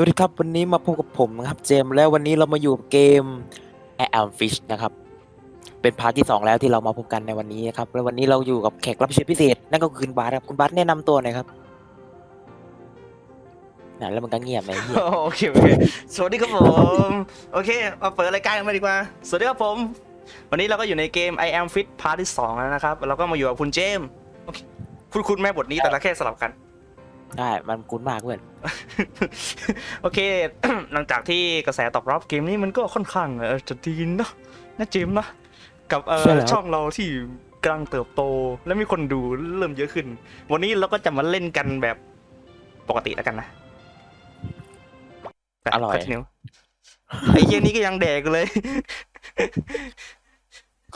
สวัสดีครับ วันนี้มาพบกับผมนะครับเจมแล้ววันนี้เรามาอยู่กับเกม a i m Fish นะครับ เป็นพาร์ทที่ 2 แล้วที่เรามาพบกันในวันนี้นะครับ แล้ววันนี้เราอยู่กับแขกรับเชิญพิเศษ นั่นก็คือคุณบาสครับ คุณบาสแนะนำตัวหน่อยครับนะแล้วมันก็เงียบไปเหี้ยโอเคโอเคสวัสดีครับผม โอเค มาเปิดรายการกันมาดีกว่า สวัสดีครับผม วันนี้เราก็อยู่ในเกม I am fit part ที่2แล้วนะครับ เราก็มาอยู่กับคุณเจมส์โอเคคุณคุณแม่บทนี้แต่ละแค่สลับกัน ได้มันคุ้นมากเพื่อนโอเค หลังจากที่กระแสตอบรับเกมนี้มันก็ค่อนข้างเออจะดีเนอะนะเจมส์นะกับเออใช่แล้วช่องเราที่กำลังเติบโต และมีคนดูเริ่มเยอะขึ้น วันนี้เราก็จะมาเล่นกันแบบปกติแล้วกันนะไปอร่อย continue ไอ้เหี้ยนี้ก็ยังแดกเลย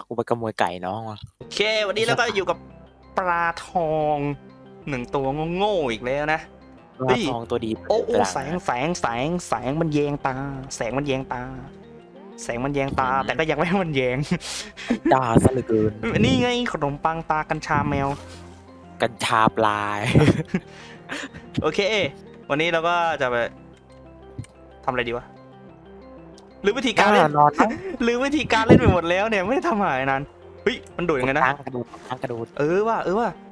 กูไปขโมยไก่น้องว่ะโอเค วันนี้เราก็อยู่กับปลาทอง หนึ่งตัวโง่ๆอีกแล้วนะปเฮ้ลายทองตัวดีโอ้โอ้เวลาแสงแสงแสงแสงมันแยงตา แสงมันแยงตา แสงมันแยงตา แต่ก็ยังไม่ให้มันแยง ด่าซะเหลือเกินนี่ไงขนมปังตากัญชาแมว กัญชาปลายโอเค วันนี้เราก็จะไปทำอะไรดีวะ หรือวิธีการเล่น นอนนะหรือวิธีการเล่นไปหมดแล้วเนี่ยไม่ได้ทำอะไรนานเฮ้ยมันโดดยังไงนะตั้งกระโดดตั้งกระโดดเออว่ะเออว่ะฮึบ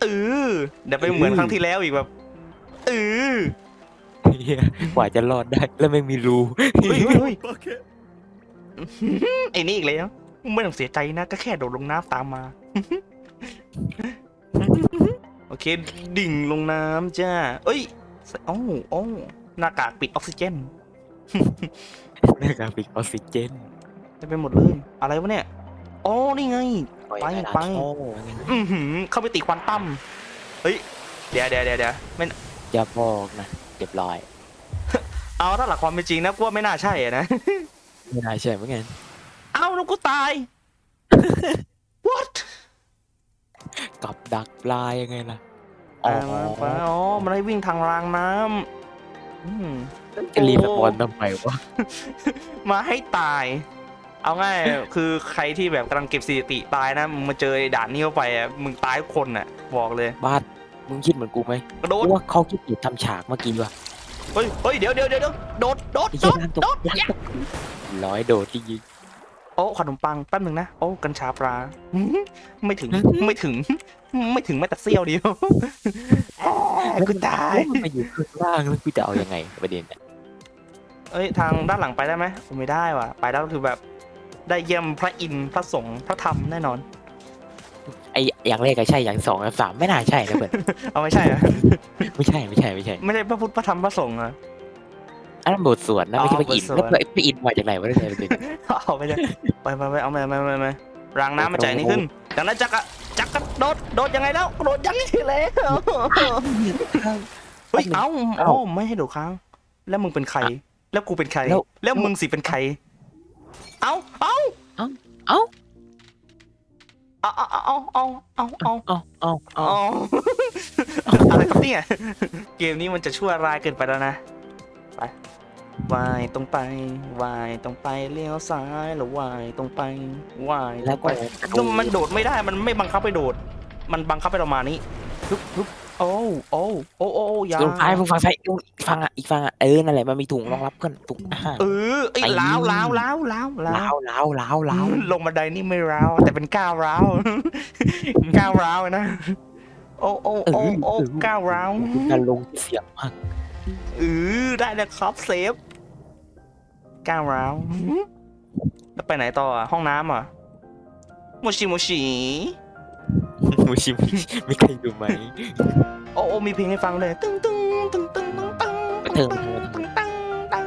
เออเดี๋ยวไปเหมือนครั้งที่แล้วอีกแบบเออเหี้ยกว่าจะรอดได้แล้วไม่มีรูเฮ้ยเฮ้ยเฮ้ยไอ้นี่อีกแล้วไม่ต้องเสียใจนะ ก็แค่โดดลงน้ำตามมา โอเค ดิ่งลงน้ำจ้า เอ้ยโอ้โอ้หน้ากากปิดออกซิเจนในการปิดออกซิเจน เต็มไปหมดเลย อะไรวะเนี่ย อ๋อนี่ไง ไปไปโอ้อือหือเข้าไปตีควอนตัมเฮ้ยเดี๋ยวเดี๋ยวเดี๋ยวเดี๋ยวไม่อย่าบอกนะเรียบร้อย เอาถ้าหลักความเป็นจริงนะกูว่าไม่น่าใช่อะนะไม่น่าเชื่อเหมือนกันเอ้าแล้วกูตาย what กับดักปลายยังไงล่ะอ๋อไปอ๋อมันให้วิ่งทางรางน้ำอืมจะรีบสปอนทำไมวะมาให้ตาย เอาง่ายคือใครที่แบบกำลังเก็บสถิติตายนะมึงมาเจอไอ้ด่านนี้เข้าไปอะมึงตายทุกคนอะบอกเลยบ้านมึงคิดเหมือนกูไหมกระโดดกูว่าเขาคิดอยู่ทำฉากเมื่อกี้ว่ะเฮ้ยเฮ้ยเดี๋ยวเดี๋ยวเดี๋ยวเดี๋ยวโดดโดดไอ้โดเหี้ยดน้ำตกโดดน้ำตกร้อยโดดที่ยิง โอ้ขนมปังแป๊บหนึ่งนะโอ้กัญชาปลาหืมไม่ถึงไม่ถึงไม่ถึงแม้แต่เสี้ยวเดียวกูตาย แล้วมันไปอยู่ข้างล่างแล้วกูจะเอายังไงประเด็นเนี่ยเอ้ยทางด้านหลังไปได้ไหมไม่ได้ว่ะ ไปแล้วคือแบบ ได้เยี่ยมพระอินทร์พระสงฆ์พระธรรมแน่นอน ไอ้อย่างแรกก็ใช่อย่างสองอย่างสามไม่น่าใช่นะเพื่อน เอาไม่ใช่เหรอไม่ใช่ไม่ใช่ไม่ใช่ไม่ใช่พระพุทธพระธรรมพระสงฆ์เหรออันนั้นบทสวดนะไม่ใช่อ๋อพระอินทร์บทสวดแล้วพระอินทร์มาจากไหนวะเนี่ยประเด็นเอาไปเลยไปไปไปเอาไปไปไปไปรางน้ำมาจ่ายนี่ขึ้นจากนั้นจักรอะจักรกระโดดโดดยังไงแล้วโดดยังไงแล้วเฮ้ยเอ้าเอ้าไม่ให้โดดค้าง แล้วมึงเป็นใคร แล้วกูเป็นใคร แล้วมึงสิเป็นใคร เอ้าเอ้าเอ้าเอาเอาเอาเอาเอาเอาเอาเอาเอาเอาอะไรครับเนี่ย เกมนี้มันจะชั่วร้ายเกินไปแล้วนะ ไปวายตรงไปวายตรงไปเลี้ยวซ้ายหรือวายตรงไปวายตแล้รวงก็ไปมันโดดไม่ได้มันไม่บังคับไปโดด มันบังคับไปประมาณนี้ฮึบฮึบ โอ้โอ้โอ้โอ้อยาลงซ้ายมึงฟังซ้ายอีกฟังอะอีกฟังอะเออนั่นแหละมันมีถุงรองรับกันถุงอาหาร เออไอ้ยไปล้าวล้าวล้าวล้าวล้าล้าววล้าวล้าวล้าวลงบันไดนี่ไม่ร้าวแต่เป็นก้าวร้าว ก้าวร้าวนะ โอ้โอ้โอ้โอ้ก้าวร้าวการลงที่เสียงมากเออได้แล้วครับเซฟก้าวร้าวแล้วไปไหนต่ออะห้องน้ำอะโมชิโมชิ มูชิมิไม่เคยดูไหมโอ้โอ้มีเพลงให้ฟังเลยตึ้งตึ้งตึ้งตึ้งตึ้งตึ้งเทิงตึ้งตึ้งตึ้งตึ้ง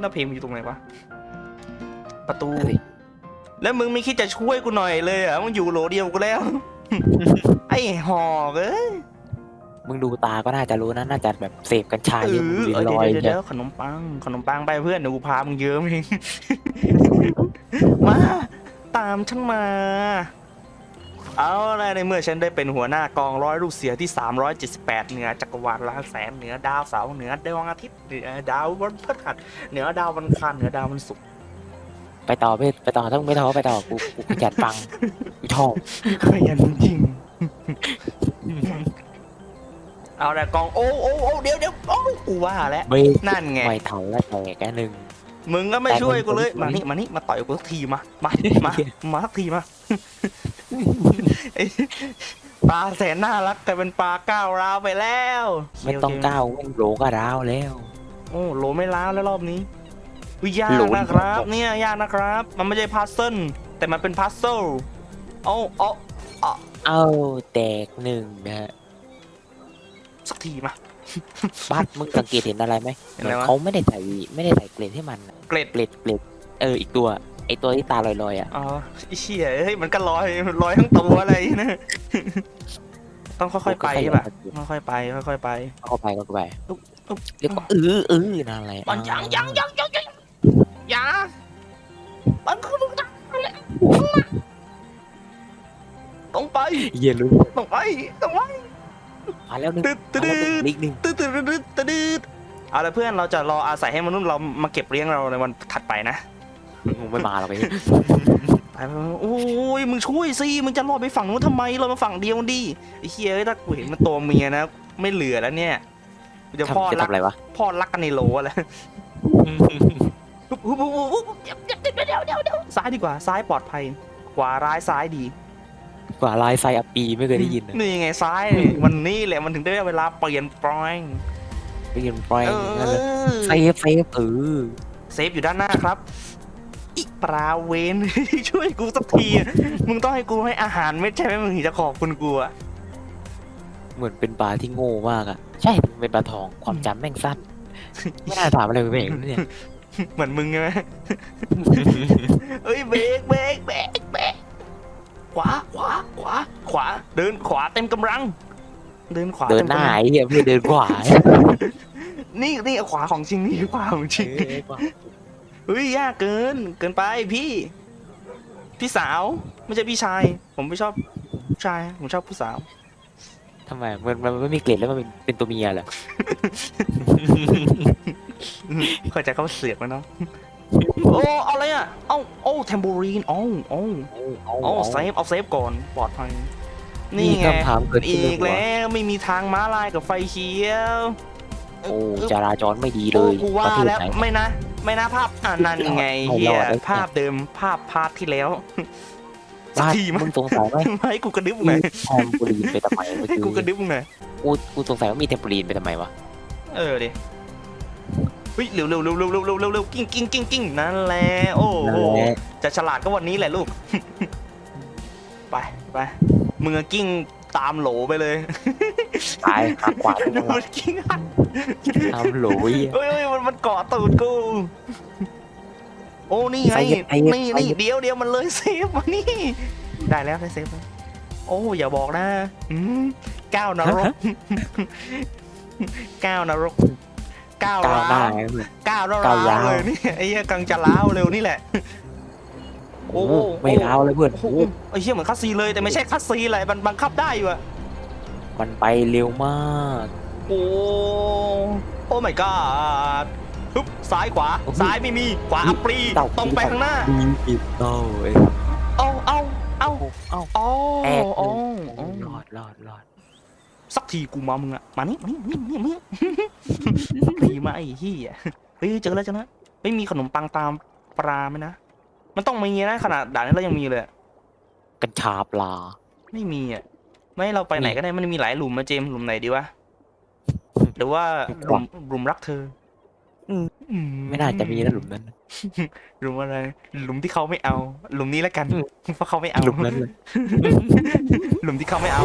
แล้วเพลงมันอยู่ตรงไหนวะประตู แล้วมึงไม่คิดจะช่วยกูหน่อยเลยอะมึงอยู่โหลเดียวกูแล้ว ไอ้หอกเอ้ยมึงดูตาก็น่าจะรู้นะน่าจะแบบเสพกัญชาเยอะเออลอยเดี๋ยวเดี๋ยยวขนมปัง ขนมปังไปเพื่อนเดี๋ยวกูพามึงเยอะเองมาตามฉันมา เอาละในเมื่อฉันได้เป็นหัวหน้ากองร้อยลูกเสือที่ 378 เหนือจักรวาลล้านแสนเหนือดาวเสาร์เหนือดวงอาทิตย์เหนือดาววันพฤหัสเหนือดาววันอังคารเหนือดาววันศุกร์ไปต่อไปไปต่อต้องไม่ท้อไปต่อกูกูขยันฟังกูชอบขยันจริง เอาแต่กองโอ้โอ้โอ้เดี๋ยวเดี๋ยวโอ้กูว่าแล้วไม่นั่นไงไม่เท่าแล้วแตกแค่หนึ่ง มึงก็ไม่แต่ช่วยกูเลยผมมานี่มานี่มาต่อยกูสักทีมา มา มา มาสักทีมาไอ้ปลาแสนน่ารักกลายเป็นปลาก้าวร้าวไปแล้วไม่ต้องโเคก้าวเว้นโหลก็ร้าวแล้ว โอ้โหลไม่ล้าวแล้วรอบนี้วิยาโหลกนะครับนี่เนี่ยยากนะครับ มันไม่ใช่พัซเซิลแต่มันเป็นพัซเซิลโอ้โอ้เอ้าแตกหนึ่งนะฮะสักทีมา บัสมึงสังเกตเห็นอะไรไหมเห็นอะไรวะ เขาไม่ได้ใส่ไม่ได้ใส่เกล็ดให้มันอะเกล็ดเกล็ดเกล็ดเอออีกตัวไอตัวที่ตาลอยๆอะอ๋อไอ้เชี่ยเฮ้ยมันก็ลอยลอยทั้งตัวอะไรนะ ต้องค่อยๆไปใช่ปะค่อยๆไปค่อยๆไป เข้าไปเข้าไปอุ๊บอุ๊บ เรียกว่าเออเออนั่นแหละมันยังยังยังยังยังยังมันคือมึงตายแล้วต้องไปเหี้ย็นรู้ต้องไปต้องไป มาแล้วหนึ่งตึ๊ดตึ๊ดมาแล้วหนึ่งลิกหนึ่งตืดตืดตืดตืดเอาละเพื่อนเราจะรออาศัยให้มนุษย์เรามาเก็บเลี้ยงเราในวันถัดไปนะมึงไม่มาหรอกไอ้ไปไปโอ้ยมึงช่วยสิมึงจะรอไปฝั่งนู้นทำไมเรามาฝั่งเดียวดิไอ้เฮียเอ้ยถ้ากูเห็นมันตัวเมียนะ ไม่เหลือแล้วเนี่ยกูจะพ่อทำจะรักทำอะไรวะพ่อรักกันในโหลอะไรปุ๊บปุ๊บปุ๊บปุ๊บเดี๋ยวเดี๋ยวเดี๋ยวเดี๋ยวเดี๋ยวเดี๋ยวซ้ายดีกว่าซ้ายปลอดภัย ขวาร้ายซ้ายดี กว่าลายไซอัปปีไม่เคยได้ยินเลยนี่ไงซ้ายนี่วันนี้แหละมันถึงได้เวลาเปลี่ยนแปลงได้ยินปล่อยเอนั่นเลยอเซฟเซฟเออเซฟอยู่ด้านหน้าครับอีปลาเวนช่วยกูสักทีมึงต้องให้กูให้อาหารไม่ใช่ไหมมึงถึงจะขอบคุณกูอะเหมือนเป็นปลาที่โง่มากอะใช่เป็นปลาทองความจำแม่งสั้นไม่น่าถามอะไรไปเองเนี่ยเหมือนมึงใช่ไหมเอ้ยเบรกเบรกเบรกเบรก ขวาขวาขวาขวา เดินขวาเต็มกำลัง เดินขวาเดินต็มหน้ากำลังไอ้เหี้ยไม่ได้เดินขวานี่นี่ขวาของจริงนี่ขวาของจริงเฮ้ยยากเกิน เกินไปพี่ พี่สาวไม่ใช่พี่ชาย ผมไม่ชอบผู้ชายผมชอบผู้สาว ทำไมมันมันไม่มีเกล็ดแล้วมันเป็นเป็นตัวเมียเหรอ เข้าใจเขาเสียกแล้วเนาะ โอ้เอาอะไรอะเอ้าโอ้เทมโบรีนเอ้าเอ้าเอาเอ้าเซฟเอาเซฟก่อนปลอดภัยนี่ไงคำถามเกิดขึ้นอีกเลยว่าแล้วไม่มีทางม้าลายกับไฟเขียวโอ้จราจรไม่ดีเลโอ้ยกูว่าประเทศแล้วไหนไม่นะ ไม่นะภาพอ่านั่นไงไม่เฮีรยอดแล้วภาพเดิมภาพพาร์ทที่แล้วสักบ้านทีมั้มึยงสงสัยไหมให้กูกระดึ๊บหน่อยแทมโปูลีนไปทำไมเมื่อให้กี้กูกระดึ๊บหน่อยกูกูสงสัยว่ามีเทมโปูลีนไปทำไมวะเออดิ เฮ้ยเร็วเร็วเร็วเร็วเร็วเร็วเร็วเร็วกิ้งกิ้งกิ้งกิ้งนั่นแหละโอ้โหนั่นแหละ จะฉลาดก็วันนี้แหละลูก ไปไปมึงอะกิ้งตามโหลไปเลยตายหักขวาดูมันกิ้งหักทำโหลยเฮ้ยเฮ้ยมันมันเกาะตูดกู โอ้นี่ไงไฟเย็บไฟเย็บนี่ไฟนี่เย็บ เดี๋ยวเดี๋ยวมันเลยเซฟมานี่ ได้แล้วได้เซฟแล้วโอ้อย่าบอกนะอืมก้าวนรกก้าวนรก ก้าวก้าวหน้าร้าวไงเพื่อนก้าวแล้วก้าวร้าวยาวเลยนี่ไอ้เหี้ยกังจะล้าวเร็วนี่แหละ โอ้โหไม่ร้าวเลยเพื่อนโอ้โหโอ้โหไอ้เหี้ยเหมือนคัสซีเลยแต่ไม่ใช่คัสซีแหละมันบังคับได้อยู่อะมันไปเร็วมากโอ้โอ้ my god ปึ๊บซ้ายขวาซ้ายไม่มีขวาอัปรีเต่าตรงไปข้างหน้า ดีอีกเต้าเอ้ยเอาเอาเอาเอ้าเอาแอกเอาเลยเอารอดรอดรอด สักทีกูมามึงอะมานี่มานี่มานี่มานี่มานี่ทีมาไอ้เหี้ยเฮ้ยเจอแล้วเจอแล้วไม่มีขนมปังตามปลาไหมนะมันต้องมีนะขนาดด่านนี้เรายังมีเลยอะกัญชาปลา ไม่มีอะไม่เราไปไหนก็ได้มันมีหลายหลุมมาเจมส์หลุมไหนดีวะหรือว่าหลุมหลุมรักเธออม อืไม่น่าจะมีนะหลุมนั้น หลุมอะไร หลุมที่เขาไม่เอา หลุมนี้แล้วกันอืมเพราะเขาไม่เอาหลุมนั้นเลย หลุมที่เขาไม่เอา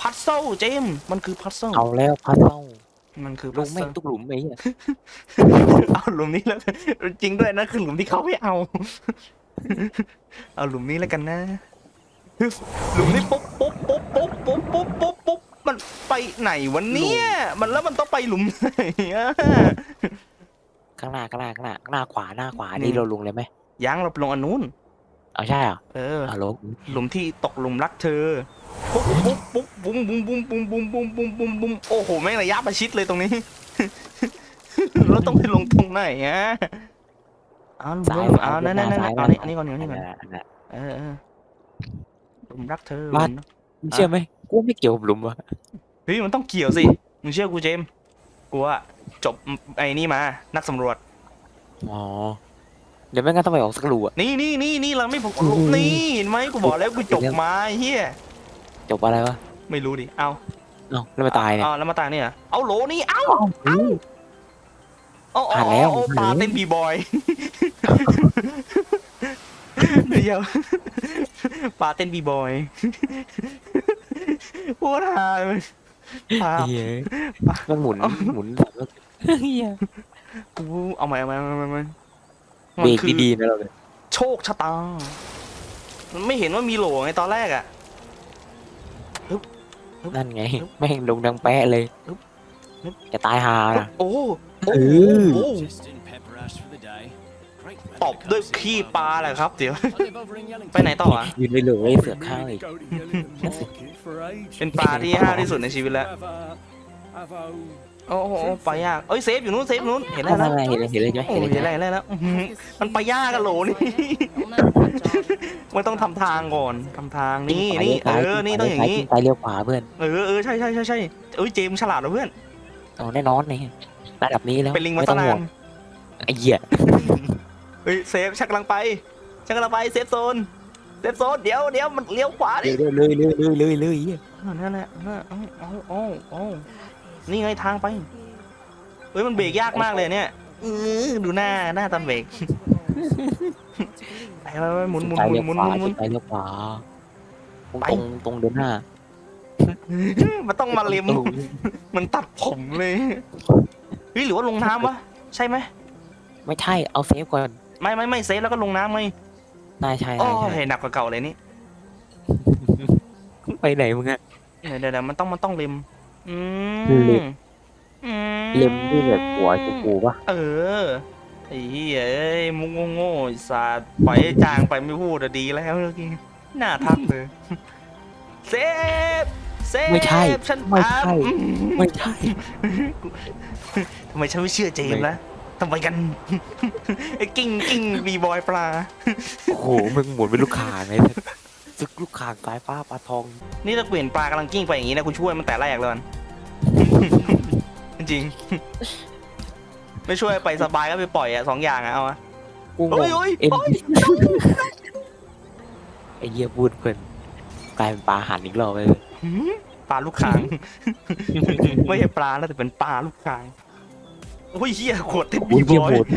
พัซเซิลเจมส์มันคือพัซเซิลเอาแล้วพัดเต้ามันคือลพังซแม่เซิงลทุกหลุมไอ้เหี้ยเอาหลุมนี้แล้วกันจริงด้วยนะคือหลุมที่เขาไม่เอา เอาหลุมนี้แล้วกันนะหลุมนี้ปุ๊บปุ๊บปุ๊บปุ๊บปุ๊บปุ๊บปุ๊บปุ๊บมันไปไหนวันเนี้ยมันแล้วมันต้องไปหลุมไหนอะ ข้างหน้าข้างหน้าข้างหน้าหน้าขวาหน้าขวานี่ นี่เราลงเลยไหมยังเราไปลงอันนู้น เอาใช่เหรอเออ เอาลงหลุมที่ตกหลุมรักเธอ ปุ๊บปุ๊บปุ๊บบุ้มบุ้มบุ้มบุ้มบุ้มบุ้มบุ้มบุ้มบุ้มโอ้โหแม่งระยะประชิดเลยตรงนี้ เราต้องไปลงตรงไหนอะเอาหลุมซ้ายเอานั่นนั่นนั่นซ้ายเอานี่อันนี้ก่อนเดี๋ยวนี่ก่อนอันนั้นเออเออหลุมรักเธอบ้านหลุมมึงเชื่อไหมกูไม่เกี่ยวกับหลุมวะเฮ้ยมันต้องเกี่ยวสิมึงเชื่อกูเจมส์กูว่าจบไอ้นี่มา นักสำรวจ อ๋อ เดี๋ยวไม่งั้นต้องไปออกสักรูอะ นี่นี่นี่นี่เราไม่ผมอืม นี่เห็นไหมกูบอกแล้วกูจบมาไอ้เฮียจบอะไรวะไม่รู้ดิเอาเอ้าแล้วมาตายเนี่ยเอาแล้วมาตายเนี่ยเหรอเอาโหลนี่เอ้าเอ้าเอาเอาผ่านแล้ว เอาเอาผ่านแล้วปลาเต้นบีบอยเดี๋ยวปลาเต้นบีบอยโคตรฮาเลยปลาเฮ้ยมันหมุนหมุนเฮียกูเอาใหม่เอาใหม่เอาใหม่เอาใหม่ เบรกมันคือดีๆนะเราเนี่ยโชคชะตา มันไม่เห็นว่ามีโหลไงตอนแรกอะนั่นไง แม่งลงดังแปะเลยฮึบฮึบจะตายหานะ โอ้โหเอโอ้อโห Just in pepper ash for the day. Great weather ตบ to ด้วย go see ขี้ some ปลาแหละครับเดี๋ยว I live over in Yellington. ไปไหนต่ออะยืนเลยเลยเสือกข้าวอีก Go to Yellington Market for ages. เป็นปลาที่ห้าที่สุดในชีวิตแล้ว Have a, have a โอ้โหไปยากเอ้ยเซฟอยู่นู้นเซฟนู้นเห็นแล้วนั่นะนไงเห็นเลยเห็นเลยใช่ไหมโอ้เห็นยเลยเห็นใช่ไหมแล้วเห็นแล้วเห็นแล้วอื้อหือมันไปยากกันโหลนี่ มันต้องทำทางก่อนทำทางนี่นี่เออนี่ต้องอย่างนี้นี้ ไปเลี้ยวขวาเพื่อนเออเออใช่ใช่ใช่ใช่เอ้ยเจมส์ฉลาดนะเพื่อน เอาแน่นอนนี่ระดับนี้แล้วเป็นลิงมาไม่ตั้ต้องงนาห่วงนไอ้เหี้ยเฮ้ยเซฟชักกำลังไปชักกำลังไปเซฟโซนเซฟโซนเดี๋ยวเดี๋ยวมันเลี้ยวขวาดิเลยเลยเลยเลยเลยเลยเหี้ยอ่านั่นแหละอ่าเอาเอาเอาเอา นี่ไงทางไปเฮ้ยมันเบรกยากมากเลยเนี่ยอื้อดูหน้าหน้าตอนเบรกไปไปไปหมุนหมุนไปหมุเลี้นยวหมุนขวาหมุนไปเลี้ยวขวาตรงไปตรงตรงเดินหน้า มันต้องมาเล็มมันตัดผมเลยเฮ้ยหรือว่าลงน้ำวะใช่ไหมไม่ใช่เอาเซฟก่อนไม่ไม่ไม่เซฟแล้วก็ลงน้ำไหมนายใช่โอ้นายใช่ยหนักกว่าเก่าเลยนี่ไปไหนมึงอะเดี๋ยวเดี๋ยวเดี๋ยวมันต้องมันต้องเล็ม อืเล็มมอืเล็มที่แบบหัวจูกูปะเออไอ้เหี้ยเอ้ยมุกโง่ๆไอ้สาดปล่อยให้จางไปไม่พูดอะดีแล้วเมื่อกี้น่าทักเลยเซฟเซฟไม่ใช่ฉันไม่ตาใช่อืมไม่ใช่ทำไมฉันไม่เชื่อเจมส์ละทำไมกัน ไอ้กิ้งกิ้งบีบอยปลา โอ้โหมึงหมุนเป็นลูกข่างไง ซึกลูกข่างสายฟ้าปลาทอง นี่ถ้าเปลี่ยนปลากำลังกิ้งไปอย่างนี้นะกูช่วยมันแต่แรกเลยมัน จริงๆไม่ช่วยไปสบายก็ไปปล่อยอะสองอย่างอะเอาอะกูงเฮ้งยเฮ้ยเอ็นเฮ้ยไอ้เหี้ยพูดเพลินกลายเป็นปลาหันอีกรอบไปเลยหืมปลาลูกคางไม่ใช่ปลาแล้วแต่เป็นปลาลูกคางโอ้ยเฮียขวดเต็มโอ้บียบเหี้ยอหยมุน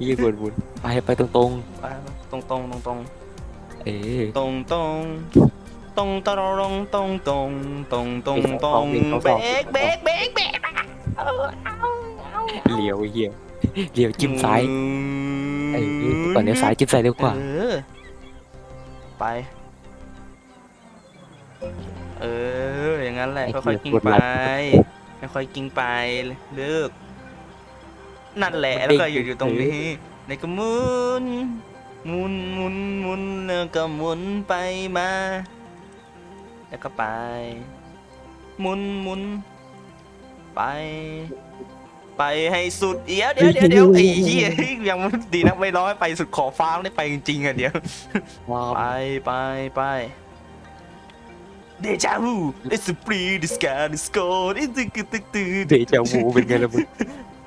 เหี้ยหมุนหมุนไปไปตรงไปตรงตรง ตรงตรงๆ เอ้ยตรงตรงตรงตรงตรงตรงตรงตรงตรงตรงเบรกเบรกเบรกเบรกเอาเอาเอาเลี้ยวไอ้เหี้ยเลี้ยวจิ้มซ้ายเอ้ยก่อนเลี้ยวซ้ายจิ้มซ้ายเร็วกว่าเออไป เอออย่างนั้นแหละไอ้ค่อยเหี้ๆยกิ้งกดไปไลค์ค่อยๆกิ้งไปเลือกนั่นแหละแล้วก็อยู่อยู่ตรงนี้ในก็หมุน หมุนหมุนหมุนแล้วก็หมุนไปมา แล้วก็ไป หมุนหมุนไป ไปให้สุดเดี๋ยวเดี๋ยวเดี๋ยวเดี๋ยวไอ้เหี้ยยังไม่ดีนะไม่ร้อยไปสุดขอบฟ้าไม่ได้ไปจริงๆอะเดี๋ยวว้าวไปไปไปเดจาวู it's a free the sky the score it's a good ตึกตึกเดจาวูเป็นไงล่ะมึง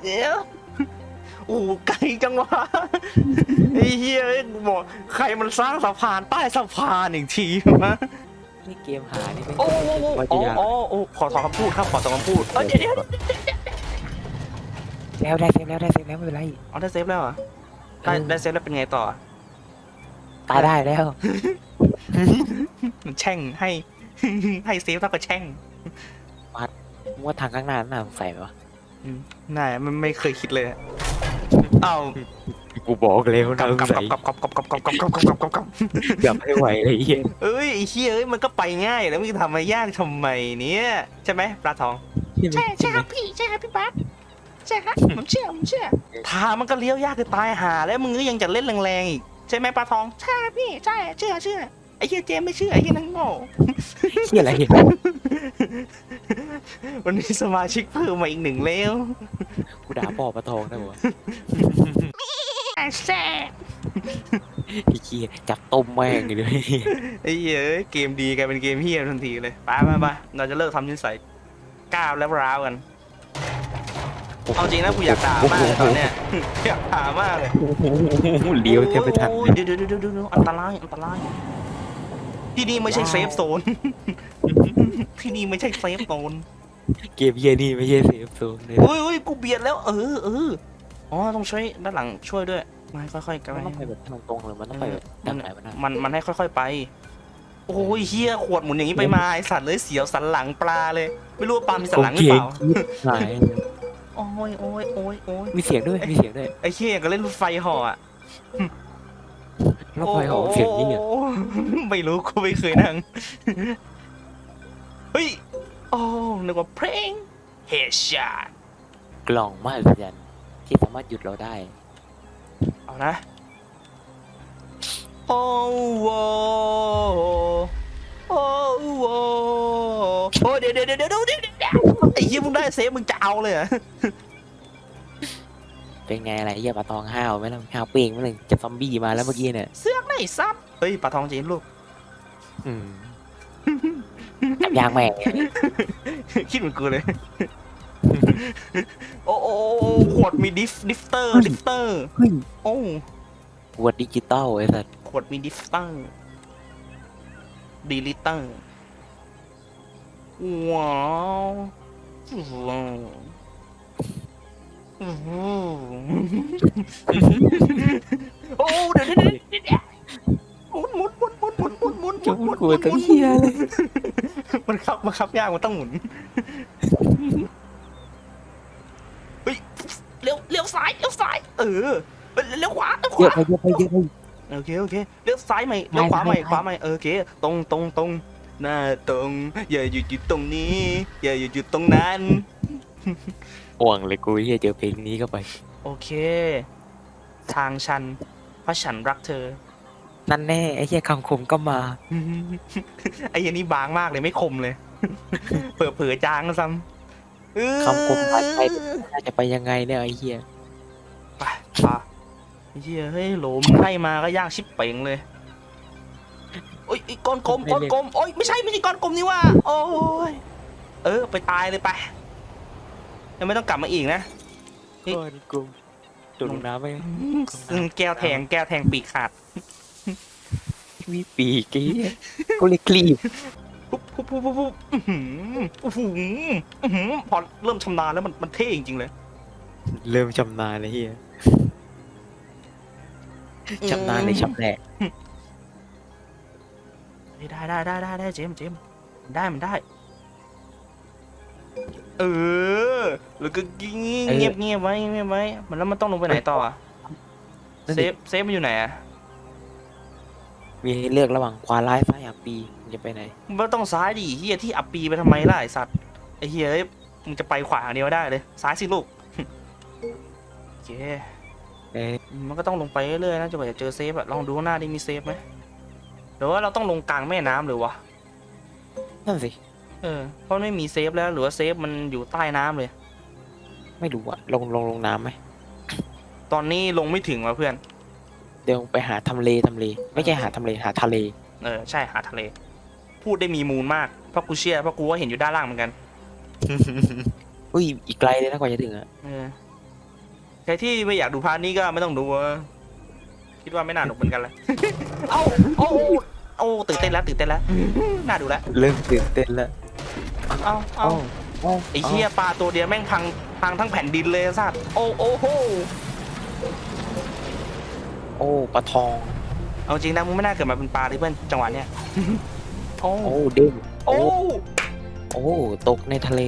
เดี๋ยวโอ้ไกลจังวะไอ้เหี้ยบอกใครมันสร้างสะพานใต้สะพานอีกทีวะนี่เกมหานี่ไม่โอ้โอ้โอ้ว่าโอ้จะยากโอ้โอ้ขอสองคำพูดครับขอสองคำพูดเอ้ยเดี๋ยวเดี๋ยวแล้วได้เซฟแล้วได้เซฟแล้วไม่เป็นไรเอาได้เซฟแล้วเหรอได้ได้เซฟแล้วเป็นไงต่อตายได้แล้วมันแช่งให้ ให้เซฟแล้วก็แช่งมึงว่าทางข้างหน้าน่าสงสัยไหมวะน่ามันไม่เคยคิดเลย อะเอ้ากูบอกแล้วน่าสงกับสัยกับกับกับกับกับกับกับกับกับกับเกือบไม่ไหวเลยไอ้เหี้ยเอ้ยไอ้เฮียเอ้ยมันก็ไปง่ายแล้วมึงทำมายากทำไมเนี่ยใช่ไหมปลาทอง ใช่ใช่ครับพี่ใช่ครับพี่บัสใช่ครับผมเชื่อผมเชื่อทางมันก็เลี้ยวยากคือตายหาแล้วมึงก็ยังจะเล่นแรงๆอีกใช่ไหมปลาทอง ใช่ครับพี่ใช่เชื่อเชื่อไอ้ เฮียเจมไม่เชื่อไอ้เฮียนั่งโง่เหี้ยอะไรเหี้ยวันนี้สมาชิกเพิ่มมาอีกหนึ่งแล้วกูด่าพ่อปลาทองนะวะแซ่ไอ้เหี้ยจับต้มแม่งเลยไอ้เหี้ยเอ้ยเกมดีกลายเป็นเกมเฮี้ยทันทีเลยไปไปไปเราจะเลิกทำนิสัยก้าวแล้วร้าวกันเอาจริงนะกูอยากด่ามากเลยตอนเนี้ยอยากด่ามากเลยเลี้ยวแทบไม่ทันโอ้ยเดี๋ยวเดี๋ยวเดี๋ยวเดี๋ยวอันตรายอันตราย ที่นี่ไม่ใช่เซฟโซน ที่นี่ไม่ใช่เซฟโซนเกมเหี้ยนี่ไม่ใช่เซฟโซนเลยเฮ้ยเฮ้ยกูเบียดแล้ว เออเอออ๋อต้องช่วยด้านหลังช่วยด้วยมาค่อยๆกันมันต้องไปแบบทางตรงเลยมันต้องไปแบบด้านไหนวะนะมันมันให้ค่อย ๆไป โอ้ยเฮียขวดหมุนอย่างนี้ไปมาไอสัตว์เลยเสียวสันหลังปลาเลย ไม่รู้ว่าปลามีสันหลังหรือเปล่าหายโอ้ยโอ้ยโอ้ยโอ้ยมีเสียงด้วยมีเสียงด้วยไอ้เฮียก็เล่นรถไฟเหออะ รถไฟของเสียงนี่เนี่ย โอ้ไม่รู้กูไม่เคยนั่ง เฮ้ย โอ้นึกว่าเพลงเฮดช็อตกล่องมหัศจรรย์ที่สามารถหยุดเราได้ เอานะ โอ้โหโอ้โหโอ้เดี๋ยวเดี๋ยวเดี๋ยวเดี๋ยวเดี๋ยวเดี๋ยวไอ้เหี้ยมึงได้เซฟมึงจะเอาเลยเหรอ เป็นไงอะไรเหี้ยปลาตองห้าวไหมล่ะห้าวเป่งไหมล่ะจะซอมบี้มาแล้วเมื่อกี้เนี่ยเสือกไหนซับเฮ้ยปลาทองจีนลูก อืมจับยางแม่งคิดเหมือนกูเลยโอ้โอ้โอ้ขวดมีดิฟดิฟเตอร์ดิฟเตอร์เฮ้ยโอ้ขวดดิจิตอลไอ้สัสขวดมีดิฟเตอร์ดีลิเตอร์ว้าวว้าวอื้อหือ โอ้เดี๋ยวเดี๋ยวเดี๋ยวเดี๋ยวหมุนหมุนหมุนหมุนหมุนหมุนหมุนจะหพูมุดนกลัวตั้งเหี้ยเลยมันขับมันขับยากมันต้องหมุนเฮ้ยเลี้ยวเลี้ยวซ้ายเลี้ยวซ้ายเออเลี้ยวขวาเลี้ยวขเยอะวา ไปเยอะไปเยอะไป โอเคโอเคเลี้ยวซ้ายใหม่เลี้ยวขวาใหม่ซ้ายขวาใหม่เออโอเคตรงตรงตรงหน้าตรงอย่าหยุดอยู่ตรงนี้ อย่าหยุดอยู่ตรงนั้น ห่วงเลยกูเหี้ยเจอเพลงนี้เข้าไป โอเค ทางชัน เพราะฉันรักเธอ นั่นแน่ไอ้เหี้ยคำคมก็มา ไอ้เหี้ยันนี่บางมากเลยไม่คมเลย เผื่อเผื่อๆจางซ้ำเออคำคมบาดใจน่าจะไปยังไงเนี่ยไอ้เหี้ยไปปะไอ้เหี้ยเฮ้ยโหลมให้มาก็ยากชิบเป่งเลยโอ้ยไอ้ก้อนกลมก้อนกลมโอ้ยไม่ใช่ไม่ใช่ก้อนกลมนี่ว่า โอ้ยเออ ไปตายเลยไป ยังไม่ต้องกลับมาอีกนะ เฮ้ย ก้อนกลมโดดลงน้ำไปอืมแก้วแทงแก้วแทงปีกขาดมีปีกไอ้เหี้ยกูเลยคลีบปุ๊บปุ๊บปุ๊บปุ๊บปุ๊บอื้อหืออื้อหืออื้อหือพอเริ่มชำนาญแล้วมันมันเท่จริงๆเลยเริ่มชำนาญเลยเหี้ยชำนาญเลยชำแหละ เฮ้ยได้ได้ได้ได้ได้เจมส์เจมส์มันได้มันได้ เออ แล้วก็เงียบเงียบไว้เงียบไว้ มันแล้วมันต้องลงไปไหนต่ออะเซฟเซฟมันอยู่ไหนอะมีให้เลือกระหว่างขวาร้ายซ้ายอับปีมึงจะไปไหน มันต้องซ้ายดิเฮียที่อับปีไปทำไมล่ะไอสัตว์ไอเฮียเอ้ยมึงจะไปขวาอย่างเดียวได้เลย ซ้ายสิลูก โอเคเอ้ยมันก็ต้องลงไปเรื่อยๆนะจนกว่าจะเจอเซฟอะลองดูข้างหน้าดิมีเซฟไหมหรือว่าเราต้องลงกลางแม่น้ำหรือวะ นั่นสิ เออเพราะไม่มีเซฟแล้วหรือว่าเซฟมันอยู่ใต้น้ำเลย ไม่รู้อะลงลงลงน้ำไหมตอนนี้ลงไม่ถึงว่ะเพื่อน เดี๋ยวไปหาทำเลทำเล ไม่ใช่หาทำเลหาทะเล เออ ใช่หาทะเล พูดได้มีมูลมากเพราะกูเชื่อเพราะกูก็เห็นอยู่ด้านล่างเหมือนกัน อุ้ยอีกไกลเลยนะกว่าจะถึงอะเออใครที่ไม่อยากดูพาร์ทนี้ก็ไม่ต้องดูเว้ยคิดว่าไม่น่าหนุกเหมือนกันเลย เอ้าโอ้โอ้ตื่นเต้นแล้วตื่นเต้นแล้ว น่าดูแล้ว เริ่มตื่นเต้นแล้ว เอ้าเอ้า เอ้า ไอ้เหี้ยปลาตัวเดียวแม่งพังพังทั้งแผ่นดินเลยสัตว์โอ้โอ้โหโอ้ปลาทอง เอาจริงนะมึงไม่น่าเกิดมาเป็นปลาเลยเพื่อนจังหวะเนี้ยโอ้โอ้เด้งโอ้โอ้ตกในทะเล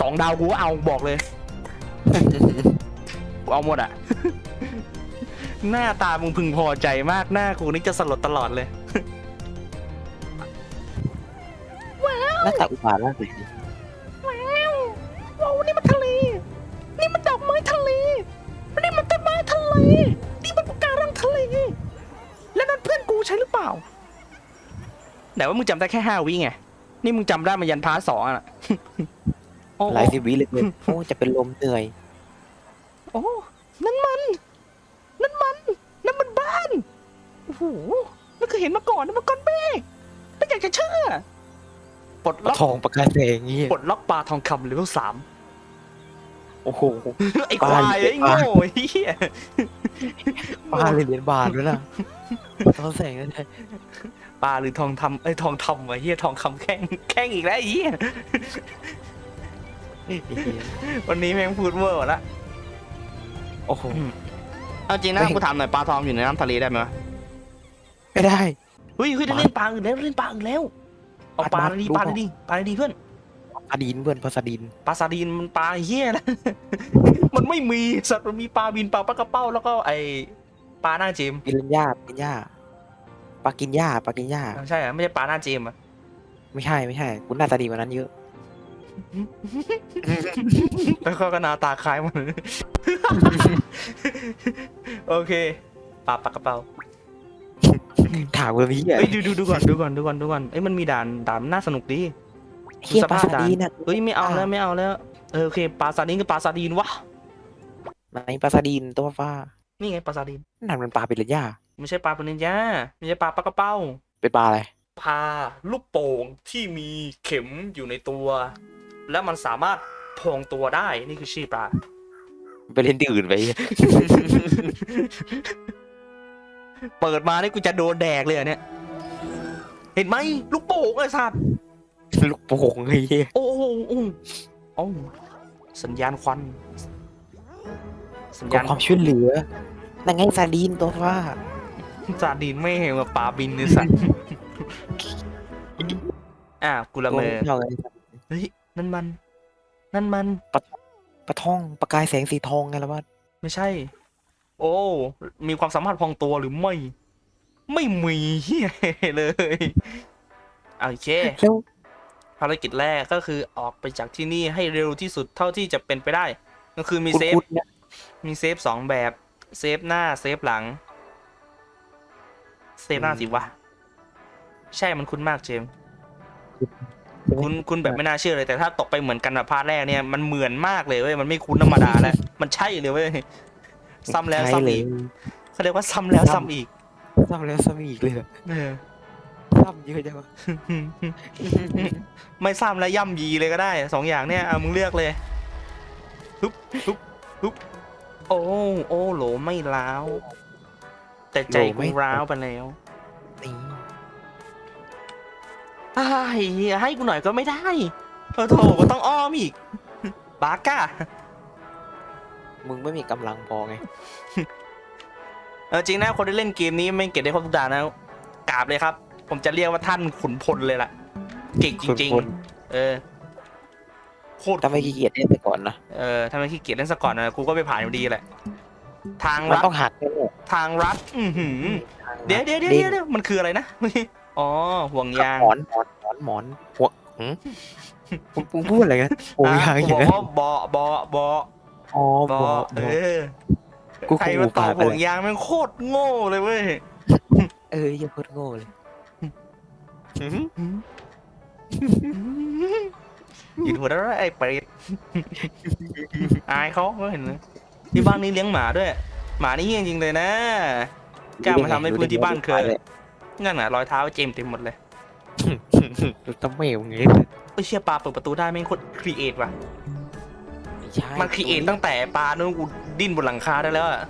สองดาวกูก็เอาบอกเลยกูเอาหมดอะ หน้าตามึงพึงพอใจมากหน้ากูนี่จะสลดตลอดเลย หน้าตาอุบาทมากเลย แล้วนั่นเพื่อนกูใช่หรือเปล่าแต่ว่ามึงจำได้แค่ห้าวิไง นี่มึงจำได้มายันพาร์ทสองอะ โอ้หลายสิบวิเลยเว้ยโอ้จะเป็นลมเหนื่อย โอ้นั่นมัน นั่นมัน นั่นมันบ้าน โอ้โหไม่เคยเห็นมาก่อนนะมังกรเมฆไม่อยากจะเชื่อ ปลดล็อกทองประกายแสงเงี้ยปลดล็อกปลาทองคำเลเวลสาม โอ้โห ไอ้ควายปลาไอ้โง่ไอ้เหี้ยปลาเลยเหรียญบาทด้วยนะทองแสงนั่นแหละปลาหรือทองทำไอ้ยทองทำไอ้เหี้ยทองคำแข้งแข้งอีกแล้วไอ้เหี้ยไอ้เหี้ยวันนี้แม่งพูดเวอร์หมดละโอ้โห เอาจริงนะไม่กูถามหน่อยปลาทองอยู่ในน้ำทะเลได้ไหมวะไม่ได้ เฮ้ยเฮ้ยได้เล่นปลาอื่นแล้วเล่นปลาอื่นแล้วเอาปลาอะไรดีดูปลาอะไรก่อนดีปลาอะไรดีเพื่อนปลาดินเพื่อนปลาสดินปลาซาดีนมันปลาเหี้ยนะ มันไม่มีสัตว์มันมีปลาบินปลาปลากระเป้าแล้วก็ไอปลาหน้าเจมกินหญ้ากินหญ้าปลากินหญ้าปลากินหญ้าใช่อะไม่ใช่ปลาหน้าเจมอะไม่ใช่ไม่ใช่คุณหน้าตาดีกว่านั้นเยอะ แล้วก็หน้าตาคล้ายมัน โอเคปลาปลากระเป้าถามแบบนี้อะเอ้ยดูดูดูก่อนดูก่อนดูก่อนดูก่อนเอ้ยมันมีด่านด่านน่าสนุกดี เฮียปลาสภาพสดินอะเอ้ยไม่เอาแล้วไม่เอาแล้วเออโอเคปลาซาดีนกับปลาซาดีนวะไหนปลาสดินตัวฟ้านี่ไงปลาซาดีนนั่นมันปลาเป็นหญ้าไม่ใช่ปลาปนิญญาไม่ใช่ปลาปลากระเป้า เป็นปลาอะไรปลาลูกโป่งที่มีเข็มอยู่ในตัว และมันสามารถพองตัวได้นี่คือชื่อปลาไปเล่นที่อื่นไป เปิดมานี่กูจะโดนแดกเลยเหรอเนี่ย เห็นไหมลูกโป่งไอ้สัตว์ ลูกโป่งไอ้เหี้ยโอ้โหโอ้โหโอ้โหสัญญาณควัน สัญขอญาณความช่วยเหลือนั่นไงสดินตัวฟ้าซาดีนไม่เห็นว่าปลาบินในสัตว์อะกูละเมอตัวเท่าไงเฮ้ยนั่นมัน นั่นมันปลาทองประกายแสงสีทองไงล่ะว่าไม่ใช่ โอ้ มีความสามารถพองตัวหรือไม่ ไม่มีเหี้ยเลย โอเค แล้ว ภารกิจแรกก็คือออกไปจากที่นี่ให้เร็วที่สุดเท่าที่จะเป็นไปได้ ก็คือมีคุณเซฟคุณเนี่ยมีเซฟสองแบบ เซฟหน้าเซฟหลัง เซฟหน้าสิวะ ใช่มันคุ้นมากเจมส์คุณคุณแบบไม่น่าเชื่อเลยแต่ถ้าตกไปเหมือนกันแบบพาร์ทแรกเนี่ยมันเหมือนมากเลยเว้ยมันไม่คุ้นธรรมดาแล้วมันใช่เลยเว้ยซ้ำแล้วใช่ซ้ำเลอียกเขาเรียกว่าซ้ำแล้วซ้ำซ้ำอีกซ้ำแล้วซ้ำอีกเลยเหรอเออ ซ้ำเยอะจังวะ ไม่ซ้ำและย่ำยีเลยก็ได้สองอย่างเนี่ยเอามึงเลือกเลยฮึบฮึบฮึบโอ้โอ้โหลไม่ล้าว แต่ใจกูร้าวไปแล้วนี่อ้ายให้กูหน่อยก็ไม่ได้โอ้โถก็ต้องอ้อมอีกบาก้ามึงไม่มีกำลังพอไงเออจริงนะคนที่เล่นเกมนี้ไม่เก่งได้ครบทุกด่านนะกราบเลยครับ ผมจะเรียกว่าท่านขุนพลเลยล่ะ เก่งจริงคนๆเออ โคตร ถ้าไม่ขี้เกียจเล่นไปก่อนนะเออถ้าไม่ขี้เกียจเล่นสกก่อนนะกูก็ไปผ่านอยู่ดีแหละ ทางมันรัดต้องหักแน่ทางรัด อือหือๆเดี๋ยวเดี๋ยวเดี๋ยวเดี๋ยวเดี๋ยวมันคืออะไรนะ อ๋อห่วงยางหมอนหมอนหมอนหมอนหัวหืมมึงมึงพูดอะไรกันหัวอะยางกูอบย่างนั้นอกว่าเบาะเบาะเบาะอ๋อเบาะบเออกอกูใครคงมาหูตอปาบกไปห่วเลงยยางแมันโคตรโง่เลยเว้ย เออยังโคตรโง่เลย อยู่หัวแล้วไอ้เปรตอายเขาก็เห็นนะที่บ้านนี้เลี้ยงหมาด้วย หมานี่เฮี้ยจริงเลยนะกล้ามาทำให้พื้นที่บ้านเคยงั้นน่ะรอยเท้าเจมส์เต็มหมดเลยตะเมวไงเอ้ยเชี่ยปลาเปิดประตูได้แม่งโคตรครีเอทว่ะไม่ใช่มันครีเอทตั้งแต่ปลาโน้นกูดิ้นบนหลังคาได้แล้วอะ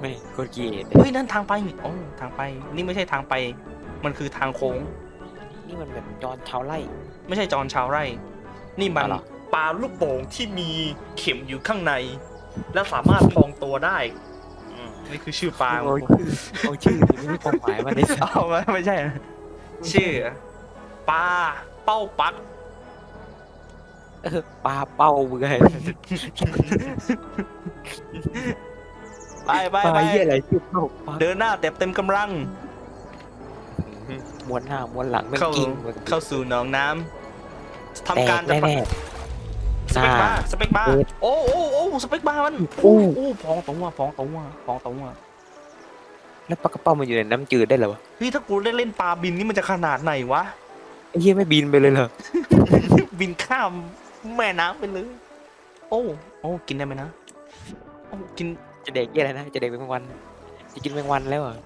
ไม่โคตรครีเอทเฮ้ยนั่นทางไปโอ้ทางไป นี่ไม่ใช่ทางไป มันคือทางโค้ง นี่มันแบบจอนชาวไร่ ไม่ใช่จอนชาวไร่ นี่มันอ๋อเหรอปลาลูกโป่งที่มีเข็มอยู่ข้างใน และสามารถพองตัวได้อืมนี่คือชื่อปลาโอ้ยชื่อโอ้ยชื่อนี่ไม่มีความหมายมาในสัตว์เอาไม่ไม่ใช่นะชื่อปลาเป้าปักเออปลาเป้ามึงไงไปไปปลาไปเหี้ยอะไรชื่อเป้าปลาเดินหน้าเต็มเต็มกำลัง ม้วนหน้าม้วนหลังไม่เข้ากิ้งเข้าสู่หนองน้ำแตทำการกจะแน่ สเปกบาร์สเปกบาร์เปิดโอ้โอ้โอ้สเปกบาร์มันโอ้ โอ้พองตัวพองตัวพองตัวๆแล้วปลากระเป้ามันอยู่ในน้ำจืดได้เหรอวะเฮ้ยถ้ากูได้เล่นปลาบินนี่มันจะขนาดไหนวะ ไอ้เหี้ยไม่บินไปเลยเหรอบินข้ามแม่น้ำไปเลย โอ้โอ้กินได้ไหมนะโอ้กินจะเด็กเหี้ยอะไรนะจะเด็กเป็นแมงวันจะกินแมงวันแล้วเหรอ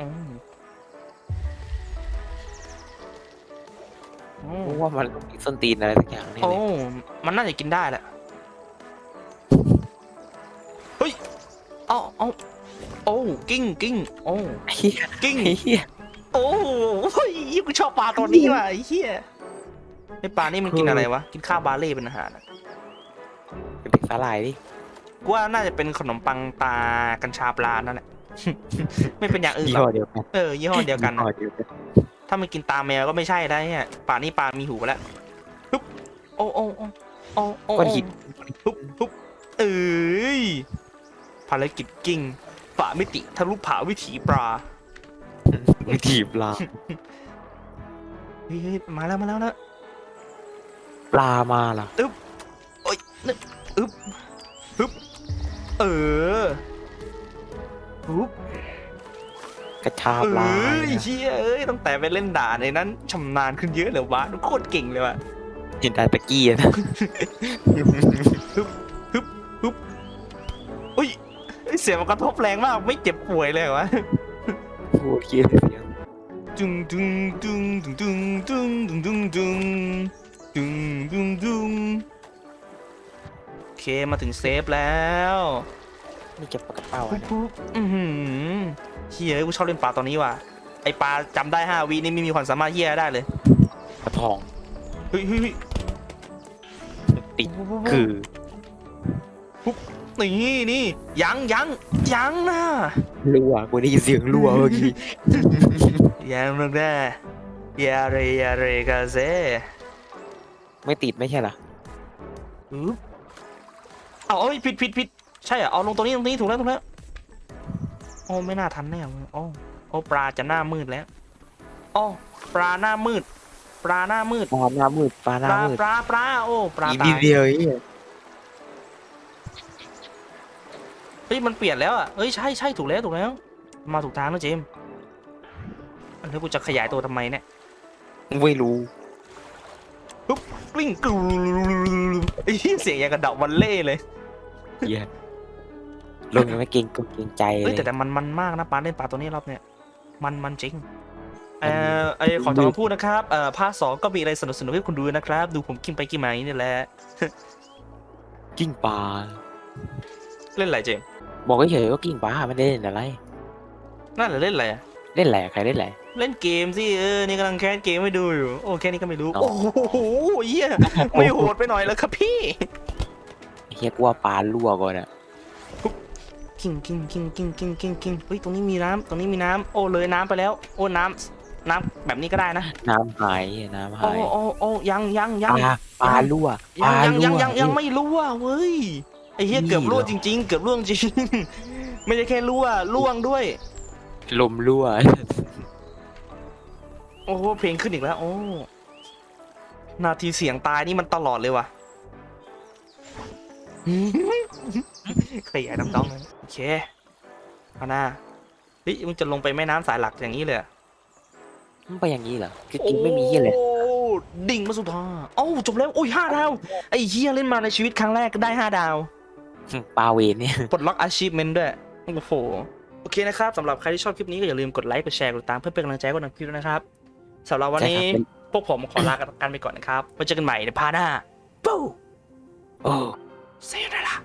อืม โอ้เพราะว่ามันต้องมีส้นตีนอะไรสักอย่างแนี่โอ้เลยมันน่าจะกินได้แหละเฮ้ยเอาเอาโอ้กิ้งกิ้งโอ้เฮียกิ้งเฮียโอ้เฮ้ยกูชอบปลาตัวนี้ว่ะไอ้เหี้ยไอ้ปลานี่มันกินอะไรวะกินข้าวบาเล่เป็นอาหารอะเป็นเด็กสาหร่ายดิกูว่าน่าจะเป็นขนมปังตากัญชาปลานั่นแหละไม่เป็นอย่างอื่นยี่หรห้ออกเดียวกันเออยี่ห้อเดียวกันยี่ห้นะอเดียวกัน ถ้ามันกินตาแมวก็ไม่ใช่ได้เนี่ยป่านี่ปลามีหูไปแล้วฮึบโอ้โอ้โอ้โอ้โอ้ก้อนหินฮึบฮึบเอ้ยภารกิจกิ้งฝ่ามิติทะลุผ่าวิถีปลาวิถีปลาเฮ้ยเฮ้ยมาแล้วมาแล้วนะปลามาล่ะโอ้ยนึกอึบฮึบเออฮึบ กระชาเอปลา้ยเนี่ยเชี่ยเอ้ยตั้งแต่ไปเล่นด่านในนั้นชำนาญขึ้นเยอะเลยวะโคตรเก่งเลยว่ะเห็นได้ตะกี้อะนะอุ้ยเสียงมันกระทบแรงมากไม่เจ็บป่วยเลยเหรอวะพูดคิดเสียงจุงจุงจุงจุงจุงจุงจุงจุงจุงจุงจุงจุงโอเคมาถึงเซฟแล้ว นี่เก็บปากกระเป๋าปุ๊อะบนะปุ๊บอือหือเฮียกูชอบเล่นปลาตอนนี้ว่ะ ไอปลาจำได้ห้าวินี่ไม่มีความสามารถเฮียได้เลยกระพองเฮ้ยเฮ้ยเฮ้ยติดคือนี่นี่ยังยังยังนะรั่วกูได้ยินเสียงรั่วเมื่อกี้ยังนึกได้ยาเรยาเรกาเซไม่ติดไม่ใช่เหรออึ๊บเอาเอ้ยผิดผิดผิด ใช่เหรอเอาลงตรงนี้ตรงนี้ถูกแล้วถูกแล้วโอ้ไม่น่าทันแน่เลยโอ้โอ้ปลาจะหน้ามืดแล้วโอ้ปลาหน้ามืด ปลาหน้ามืดปลาหน้ามืดปลาหปน้าลามืดปลาปลาโอ้ปลาอีกตานิดยเดียวไอ้เหี้ยเฮ้ยมันเปลี่ยนแล้วอะเฮ้ยใช่ใช่ถูกแล้วถูกแล้ว มาถูกทางแล้วเจมส์อันนี้กูจะขยายตัวทำไมเนี่ยไม่รู้กลิ้งกรูไอ้เหี้ยเสียงอย่างกระเดาวันเล่เลยเหี้ย ลงยังไม่เก่งก็เก่งใจเลเอ้ยยแต่แต่มันมันมากนะปลาเล่นปลาตัวนี้รอบเนี้ยมันมันจริงอัเอ่นนี้อไอขอจองพูดนะครับเอ่อภาคสองก็มีอะไรสนุกสนุกๆให้คุณดูนะครับ ดูผมกินไปกินมาอย่างนี้นี่แหละกิ้งปลาเล่นอะไรเจมส์บอกเฉยๆว่ากิ้งปลาไม่ได้เล่นอะไร นั่นแหละเล่นอะไรอะเล่นแหละใครเล่นแหละ เล่นเกมสิเออนี่กำลังแคสเกมให้ดูอยู่โอ้แค่นี้ก็ไม่รู้อ๋อ โอ้โหเหี้ยไม่โหดไปหน่อยแล้วครับพี่ เฮียกลัวปลารั่วก่อนอะ กิ้งกิ้งกิ้งกิ้งกิ้งกิ้งกิ้งเฮ้ยตรงนี้มีน้ำตรงนี้มีน้ำโอ้เลยน้ำไปแล้ว โอ้น้ำน้ำแบบนี้ก็ได้นะน้ำหายน้ำโอ้หายโอ้โอ้ยังยังปยังลาปลารั่วปยัลางยังรั่ยังวยังยังไม่รั่วเว้ยไอ้เหี้ยนี่เกือบรั่วเหรอจริง ๆ เกือบรั่วจริงไม่ใช่แค่รั่วล่วงด้วย ลมรั่วโอ้โหเพลงขึ้นอีกแล้ว โอ้นาทีเสียงตายนี่มันตลอดเลยว่ะ ขยายน้ำต้องเลยโอเคเอาหน้าเฮ้ยมึงจะลงไปแม่น้ำสายหลักอย่างนี้เลยเหรอมันไปอย่างนี้เหรอคือกินไม่มีเฮียเลยโอ้ดิ่งมาสุดท่าโอ้าจบแล้วโอ้ยห้าดาวไอ้เฮียเล่นมาในชีวิตครั้งแรกก็ได้ห้าดาวปลาเวนเนี่ยปลดล็อก achievement ด้วยโอ้โหโอเคนะครับสำหรับใครที่ชอบคลิปนี้ก็อย่าลืมกดไลค์กดแชร์กดติดตามเพื่อเป็นกำลังใจให้กับทางคลิปด้วยนะครับสำหรับวันนี้ใช่ครับพวกผมขอลากันไปก่อนนะครับไว้เจอกันใหม่ในพาร์ทหน้าปูโอ้ See you later